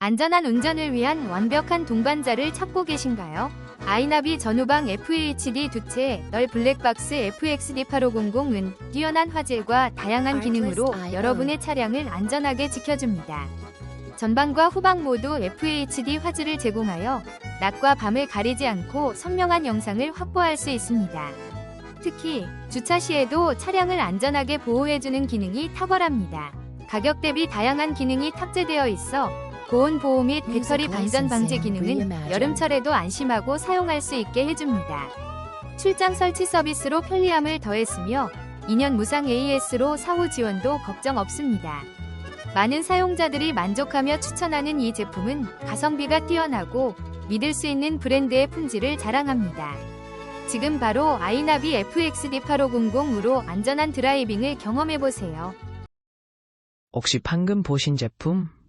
안전한 운전을 위한 완벽한 동반자를 찾고 계신가요? 아이나비 전후방 FHD 두채 널 블랙박스 FXD8500은 뛰어난 화질과 다양한 기능으로 여러분의 차량을 안전하게 지켜줍니다. 전방과 후방 모두 FHD 화질을 제공하여 낮과 밤을 가리지 않고 선명한 영상을 확보할 수 있습니다. 특히 주차 시에도 차량을 안전하게 보호해주는 기능이 탁월합니다. 가격 대비 다양한 기능이 탑재되어 있어 고온 보호 및 배터리 방전 방지 기능은 여름철에도 안심하고 사용할 수 있게 해줍니다. 출장 설치 서비스로 편리함을 더했으며 2년 무상 AS로 사후 지원도 걱정 없습니다. 많은 사용자들이 만족하며 추천하는 이 제품은 가성비가 뛰어나고 믿을 수 있는 브랜드의 품질을 자랑합니다. 지금 바로 아이나비 FXD8500으로 안전한 드라이빙을 경험해보세요. 혹시 방금 보신 제품